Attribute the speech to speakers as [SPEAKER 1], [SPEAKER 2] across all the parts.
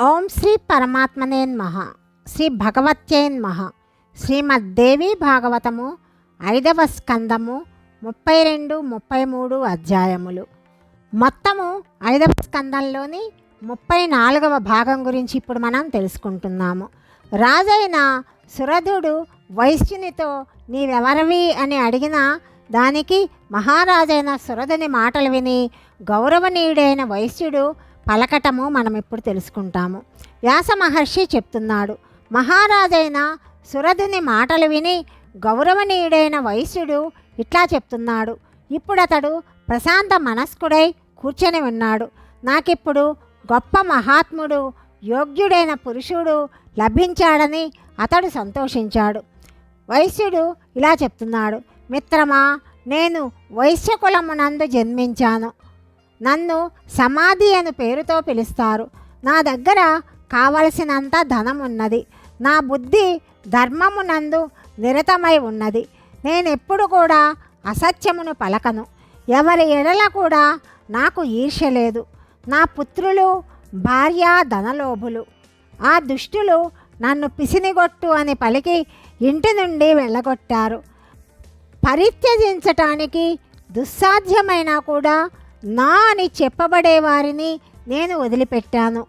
[SPEAKER 1] ఓం శ్రీ పరమాత్మనేన్ మహ శ్రీ భగవత్యేన్ మహ శ్రీమద్దేవి భాగవతము ఐదవ స్కందము ముప్పై రెండు ముప్పై మూడు అధ్యాయములు. మొత్తము ఐదవ స్కందంలోని ముప్పై నాలుగవ భాగం గురించి ఇప్పుడు మనం తెలుసుకుంటున్నాము. రాజైన సురధుడు వైశ్యునితో నీవెవరవి? అని అడిగిన దానికి మహారాజైన సురధుని మాటలు విని గౌరవనీయుడైన వైశ్యుడు పలకటము మనం ఇప్పుడు తెలుసుకుంటాము. వ్యాస మహర్షి చెప్తున్నాడు మహారాజైన సురధుని మాటలు విని గౌరవనీయుడైన వైశ్యుడు ఇట్లా చెప్తున్నాడు. ఇప్పుడు అతడు ప్రశాంత మనస్కుడై కూర్చొని ఉన్నాడు. నాకిప్పుడు గొప్ప మహాత్ముడు యోగ్యుడైన పురుషుడు లభించాడని అతడు సంతోషించాడు. వైశ్యుడు ఇలా చెప్తున్నాడు మిత్రమా నేను వైశ్యకులమునందు జన్మించాను. నన్ను సమాధి అని పేరుతో పిలుస్తారు. నా దగ్గర కావలసినంత ధనం ఉన్నది. నా బుద్ధి ధర్మమునందు నిరతమై ఉన్నది. నేనెప్పుడు కూడా అసత్యమును పలకను. ఎవరి ఎడల కూడా నాకు ఈర్ష లేదు. నా పుత్రులు భార్య ధనలోభులు. ఆ దుష్టులు నన్ను పిసినిగొట్టు అని పలికి ఇంటి నుండి వెళ్ళగొట్టారు. పరిత్యజించటానికి దుస్సాధ్యమైనా కూడా నా అని చెప్పబడే వారిని నేను వదిలిపెట్టాను.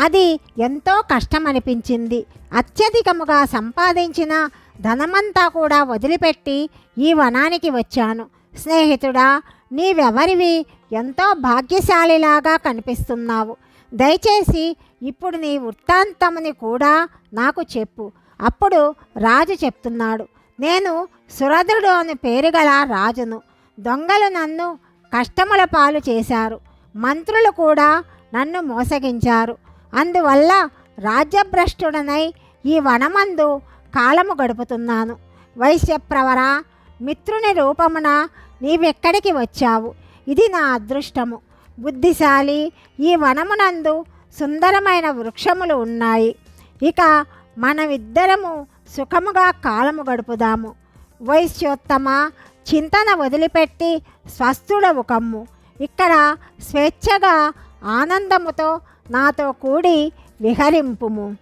[SPEAKER 1] అది ఎంతో కష్టం అనిపించింది అత్యధికముగా సంపాదించిన ధనమంతా కూడా వదిలిపెట్టి ఈ వనానికి వచ్చాను. స్నేహితుడా నీవెవరివి? ఎంతో భాగ్యశాలిలాగా కనిపిస్తున్నావు. దయచేసి ఇప్పుడు నీ వృత్తాంతముని కూడా నాకు చెప్పు. అప్పుడు రాజు చెప్తున్నాడు. నేను సురధుడు అని పేరు గల రాజును. దొంగలు నన్ను కష్టముల పాలు చేశారు. మంత్రులు కూడా నన్ను మోసగించారు. అందువల్ల రాజ్యభ్రష్టుడనై ఈ వనమందు కాలము గడుపుతున్నాను. వైశ్యప్రవర మిత్రుని రూపమున నీవెక్కడికి వచ్చావు? ఇది నా అదృష్టము. బుద్ధిశాలి ఈ వనమునందు సుందరమైన వృక్షములు ఉన్నాయి. ఇక మనమిద్దరము సుఖముగా కాలము గడుపుదాము. వైశ్యోత్తమ చింతన వదిలిపెట్టి స్వస్థుడవు కమ్ము ఇక్కడ స్వేచ్ఛగా ఆనందముతో నాతో కూడి విహరింపుము.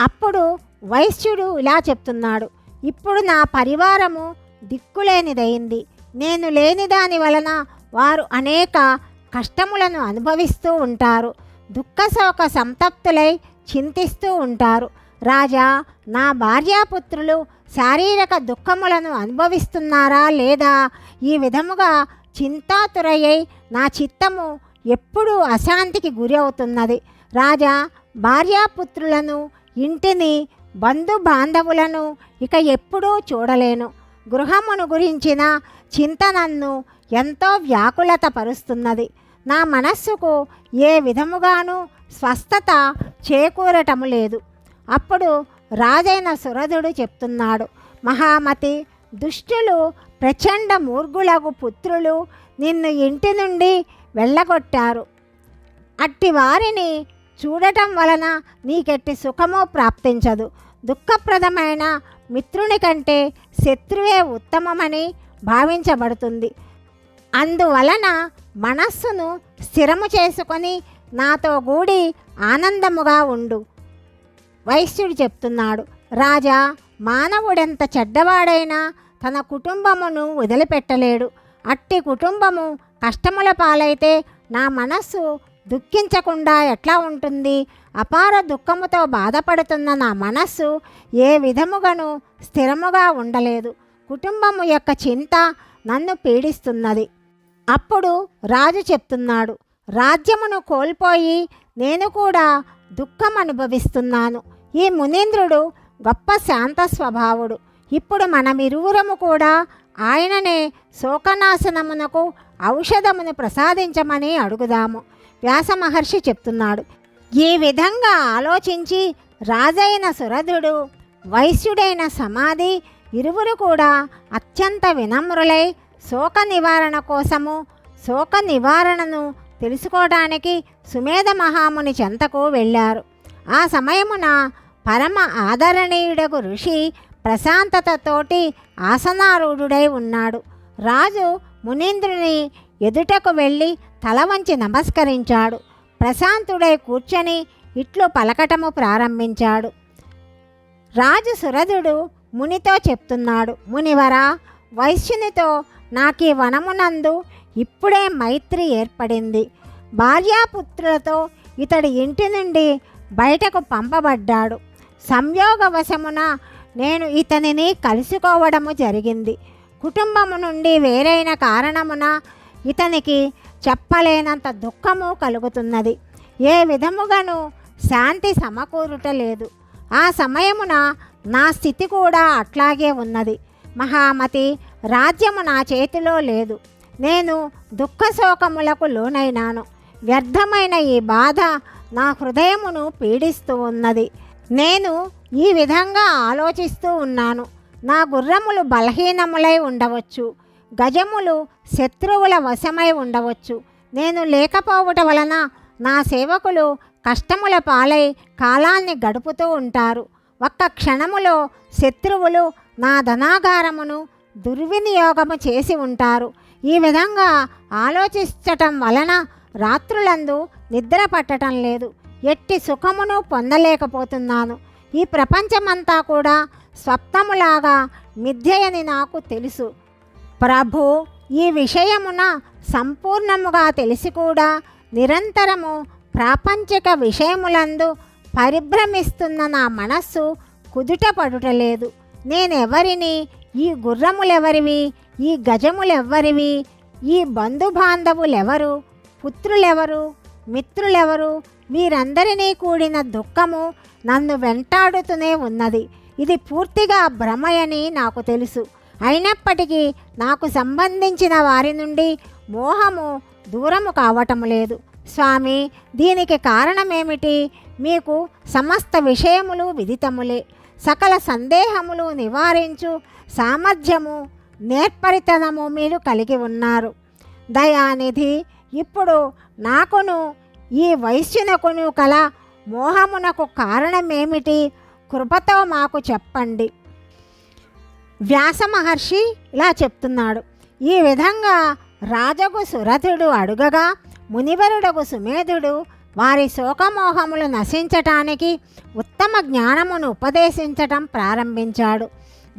[SPEAKER 1] అప్పుడు వైశ్యుడు ఇలా చెప్తున్నాడు ఇప్పుడు నా పరివారము దిక్కులేనిదైంది. నేను లేని దాని వలన వారు అనేక కష్టములను అనుభవిస్తూ ఉంటారు. దుఃఖశోక సంతప్తులై చింతిస్తూ ఉంటారు. రాజా నా భార్యాపుత్రులు శారీరక దుఃఖములను అనుభవిస్తున్నారా లేదా? ఈ విధముగా చింతాతురయ్యై నా చిత్తము ఎప్పుడూ అశాంతికి గురి అవుతున్నది రాజా భార్యాపుత్రులను ఇంటిని బంధు బాంధవులను ఇక ఎప్పుడూ చూడలేను. గృహమును గురించిన చింత నన్ను ఎంతో వ్యాకులత పరుస్తున్నది నా మనస్సుకు ఏ విధముగానూ స్వస్థత చేకూరటము లేదు. అప్పుడు రాజైన సురధుడు చెప్తున్నాడు మహామతి దుష్టులు ప్రచండ మూర్ఘులకు పుత్రులు నిన్ను ఇంటి నుండి వెళ్ళగొట్టారు. అట్టి వారిని చూడటం వలన నీకెట్టి సుఖము ప్రాప్తించదు. దుఃఖప్రదమైన మిత్రుని కంటే శత్రువే ఉత్తమమని భావించబడుతుంది. అందువలన మనస్సును స్థిరము చేసుకొని నాతో గూడి ఆనందముగా ఉండు. వైశ్యుడు చెప్తున్నాడు రాజా మానవుడెంత చెడ్డవాడైనా తన కుటుంబమును వదిలిపెట్టలేడు. అట్టి కుటుంబము కష్టముల పాలైతే నా మనస్సు దుఃఖించకుండా ఎట్లా ఉంటుంది? అపార దుఃఖముతో బాధపడుతున్న నా మనస్సు ఏ విధముగాను స్థిరముగా ఉండలేదు. కుటుంబము యొక్క చింత నన్ను పీడిస్తున్నది. అప్పుడు రాజు చెప్తున్నాడు రాజ్యమును కోల్పోయి నేను కూడా దుఃఖం అనుభవిస్తున్నాను ఈ మునీంద్రుడు గొప్ప శాంత స్వభావుడు. ఇప్పుడు మనమిరువురము కూడా ఆయననే శోకనాశనమునకు ఔషధమును ప్రసాదించమని అడుగుదాము. వ్యాస మహర్షి చెప్తున్నాడు. ఈ విధంగా ఆలోచించి రాజైన సురధుడు వైశ్యుడైన సమాధి ఇరువురు కూడా అత్యంత వినమ్రులై శోక నివారణ కోసము శోక నివారణను తెలుసుకోవడానికి సుమేధ మహాముని చెంతకు వెళ్ళారు. ఆ సమయమున పరమ ఆదరణీయుడకు ఋషి ప్రశాంతతతోటి ఆసనారూఢుడై ఉన్నాడు. రాజు మునీంద్రుని ఎదుటకు వెళ్ళి తల వంచి నమస్కరించాడు. ప్రశాంతుడై కూర్చొని ఇట్లు పలకటము ప్రారంభించాడు. రాజు సురధుడు మునితో చెప్తున్నాడు మునివరా వైశ్యునితో నాకు ఈ వనమునందు ఇప్పుడే మైత్రి ఏర్పడింది. భార్యాపుత్రులతో ఇతడి ఇంటి నుండి బయటకు పంపబడ్డాడు. సంయోగవశమున నేను ఇతనిని కలుసుకోవడము జరిగింది. కుటుంబము నుండి వేరైన కారణమున ఇతనికి చెప్పలేనంత దుఃఖము కలుగుతున్నది. ఏ విధముగాను శాంతి సమకూరుట లేదు ఆ సమయమున నా స్థితి కూడా అట్లాగే ఉన్నది. మహామతి రాజ్యము నా చేతిలో లేదు. నేను దుఃఖశోకములకు లోనైనాను. వ్యర్థమైన ఈ బాధ నా హృదయమును పీడిస్తూ ఉన్నది. నేను ఈ విధంగా ఆలోచిస్తూ ఉన్నాను. నా గుర్రములు బలహీనములై ఉండవచ్చు. గజములు శత్రువుల వశమై ఉండవచ్చు. నేను లేకపోవట వలన నా సేవకులు కష్టముల పాలై కాలాన్ని గడుపుతూ ఉంటారు. ఒక్క క్షణములో శత్రువులు నా ధనాగారమును దుర్వినియోగము చేసి ఉంటారు. ఈ విధంగా ఆలోచించటం వలన రాత్రులందు నిద్ర పట్టడం లేదు. ఎట్టి సుఖమును పొందలేకపోతున్నాను. ఈ ప్రపంచమంతా కూడా స్వప్నములాగా మిథ్యయని నాకు తెలుసు. ప్రభు ఈ విషయమున సంపూర్ణముగా తెలిసి కూడా నిరంతరము ప్రాపంచిక విషయములందు పరిభ్రమిస్తున్న నా మనస్సు కుదుటపడుటలేదు నేనెవరిని? ఈ గుర్రములెవరివి? ఈ గజములెవ్వరివి ఈ బంధుబాంధవులెవరు? పుత్రులెవరు? మిత్రులెవరు? వీరందరినీ కూడిన దుఃఖము నన్ను వెంటాడుతూనే ఉన్నది. ఇది పూర్తిగా భ్రమయని నాకు తెలుసు. అయినప్పటికీ నాకు సంబంధించిన వారి నుండి మోహము దూరము కావటం లేదు. స్వామి దీనికి కారణమేమిటి? మీకు సమస్త విషయములు విదితములే. సకల సందేహములు నివారించు సామర్థ్యము నేర్పరితనము మీరు కలిగి ఉన్నారు. దయానిధి ఇప్పుడు నాకును ఈ వైశ్యునకును కల మోహమునకు కారణమేమిటి? కృపతో మాకు చెప్పండి. వ్యాస మహర్షి ఇలా చెప్తున్నాడు. ఈ విధంగా రాజగు సురథుడు అడుగగా మునివరుడగు సుమేధుడు వారి శోకమోహములు నశించటానికి ఉత్తమ జ్ఞానమును ఉపదేశించటం ప్రారంభించాడు.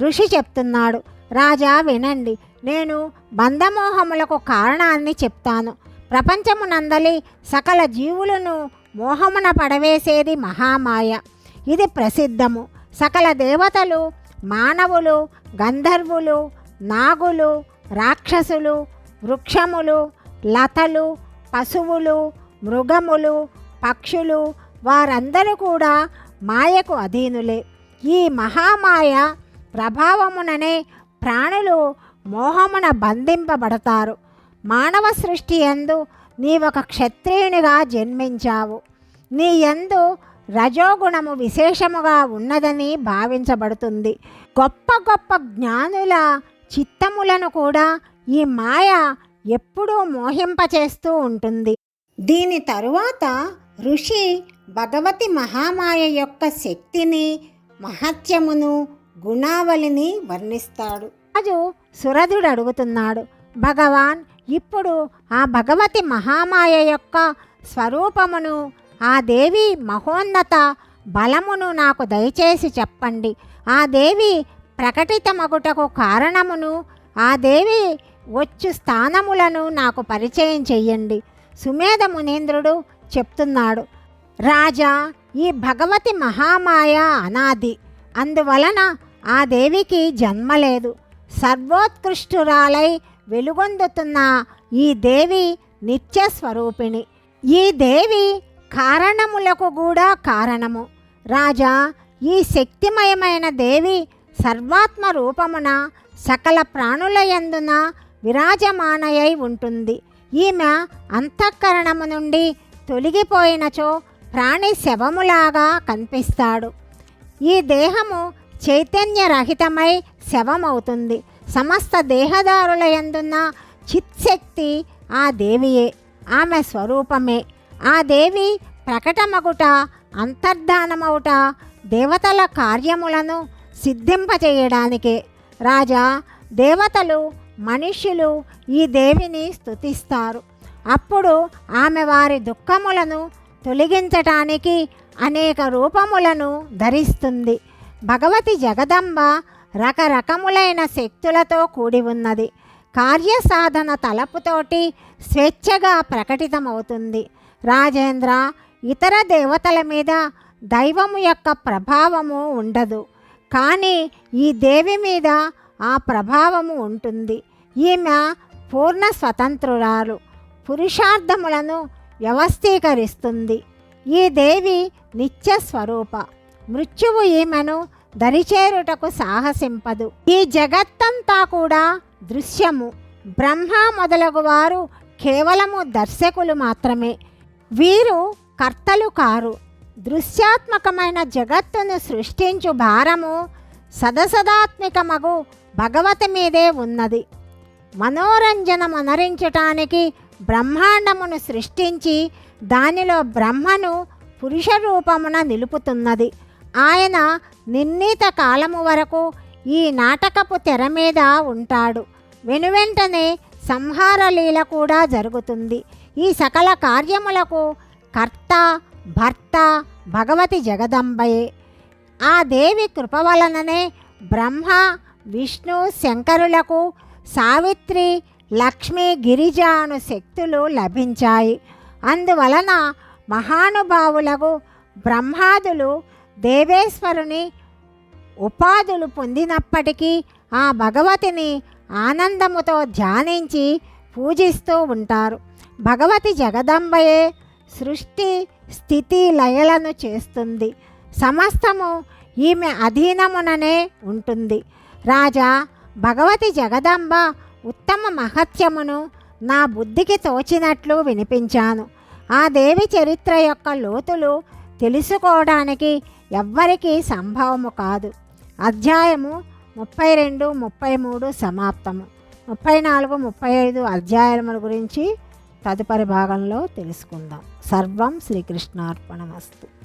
[SPEAKER 1] ఋషి చెప్తున్నాడు రాజా వినండి నేను బంధమోహములకు కారణాన్ని చెప్తాను. ప్రపంచమునందలి సకల జీవులను మోహమున పడవేసేది మహామాయ. ఇది ప్రసిద్ధము. సకల దేవతలు మానవులు గంధర్వులు నాగులు రాక్షసులు వృక్షములు లతలు పశువులు మృగములు పక్షులు వారందరూ కూడా మాయకు అధీనులే. ఈ మహామాయ ప్రభావముననే ప్రాణులు మోహమున బంధింపబడతారు. మానవ సృష్టి యందు ఒక క్షత్రియునిగా జన్మించావు. నీ యందు రజోగుణము విశేషముగా ఉన్నదని భావించబడుతుంది. గొప్ప గొప్ప జ్ఞానుల చిత్తములను కూడా ఈ మాయ ఎప్పుడూ మోహింపచేస్తూ ఉంటుంది. దీని తరువాత ఋషి భగవతి మహామాయ యొక్క శక్తిని మహత్యమును గుణావళిని వర్ణిస్తాడు. రాజు సురధుడు అడుగుతున్నాడు భగవాన్ ఇప్పుడు ఆ భగవతి మహామాయ యొక్క స్వరూపమును ఆ దేవి మహోన్నత బలమును నాకు దయచేసి చెప్పండి. ఆ దేవి ప్రకటితమగుటకు కారణమును ఆ దేవి వచ్చు స్థానములను నాకు పరిచయం చెయ్యండి. సుమేధ మునీంద్రుడు చెప్తున్నాడు రాజా ఈ భగవతి మహామాయ అనాది. అందువలన ఆ దేవికి జన్మ లేదు. సర్వోత్కృష్టురాలై వెలుగొందుతున్న ఈ దేవి నిత్య స్వరూపిణి. ఈ దేవి కారణములకు కూడా కారణము. రాజా ఈ శక్తిమయమైన దేవి సర్వాత్మ రూపమున సకల ప్రాణుల యందున విరాజమానయై ఉంటుంది. ఈమె అంతఃకరణము నుండి తొలగిపోయినచో ప్రాణి శవములాగా కనిపిస్తాడు. ఈ దేహము చైతన్యరహితమై శవమవుతుంది. సమస్త దేహదారుల యందున్న చిత్శక్తి ఆ దేవియే ఆమె స్వరూపమే. ఆ దేవి ప్రకటమగుట అంతర్ధానమవుట దేవతల కార్యములను సిద్ధింపచేయడానికే రాజా దేవతలు మనుష్యులు ఈ దేవిని స్తుతిస్తారు. అప్పుడు ఆమె వారి దుఃఖములను తొలగించటానికి అనేక రూపములను ధరిస్తుంది. భగవతి జగదంబ రకరకములైన శక్తులతో కూడి ఉన్నది. కార్యసాధన తలపుతోటి స్వేచ్ఛగా ప్రకటితమవుతుంది. రాజేంద్ర ఇతర దేవతల మీద దైవము యొక్క ప్రభావము ఉండదు. కానీ ఈ దేవి మీద ఆ ప్రభావము ఉంటుంది. ఈమె పూర్ణ స్వతంత్రురాలు. పురుషార్థములను వ్యవస్థీకరిస్తుంది. ఈ దేవి నిత్య స్వరూప. మృత్యువు ఈమెను దరిచేరుటకు సాహసింపదు. ఈ జగత్తంతా కూడా దృశ్యము. బ్రహ్మ మొదలగు వారు కేవలము దర్శకులు మాత్రమే. వీరు కర్తలు కారు. దృశ్యాత్మకమైన జగత్తును సృష్టించు భారము సదసదాత్మికమగు భగవతి మీదే ఉన్నది. మనోరంజనమనరించటానికి బ్రహ్మాండమును సృష్టించి దానిలో బ్రహ్మను పురుష రూపమున నిలుపుతున్నది. ఆయన నిర్ణీత కాలము వరకు ఈ నాటకపు తెర మీద ఉంటాడు. వెనువెంటనే సంహారలీల కూడా జరుగుతుంది. ఈ సకల కార్యములకు కర్త భర్త భగవతి జగదంబయే. ఆ దేవి కృప వలననే బ్రహ్మ విష్ణు శంకరులకు సావిత్రి లక్ష్మి గిరిజ అను శక్తులు లభించాయి. అందువలన మహానుభావులకు బ్రహ్మాదులు దేవేశ్వరుని ఉపాధులు పొందినప్పటికీ ఆ భగవతిని ఆనందముతో ధ్యానించి పూజిస్తూ ఉంటారు. భగవతి జగదంబయే సృష్టి స్థితి లయలను చేస్తుంది. సమస్తము ఈమె అధీనముననే ఉంటుంది. రాజా భగవతి జగదంబ ఉత్తమ మహత్యమును నా బుద్ధికి తోచినట్లు వినిపించాను. ఆ దేవి చరిత్ర యొక్క లోతులు తెలుసుకోవడానికి ఎవ్వరికీ సంభవము కాదు. అధ్యాయము ముప్పై రెండు ముప్పై మూడు సమాప్తము. ముప్పై నాలుగు ముప్పై ఐదు అధ్యాయముల గురించి తదుపరి భాగంలో తెలుసుకుందాం. సర్వం శ్రీకృష్ణార్పణమస్తు.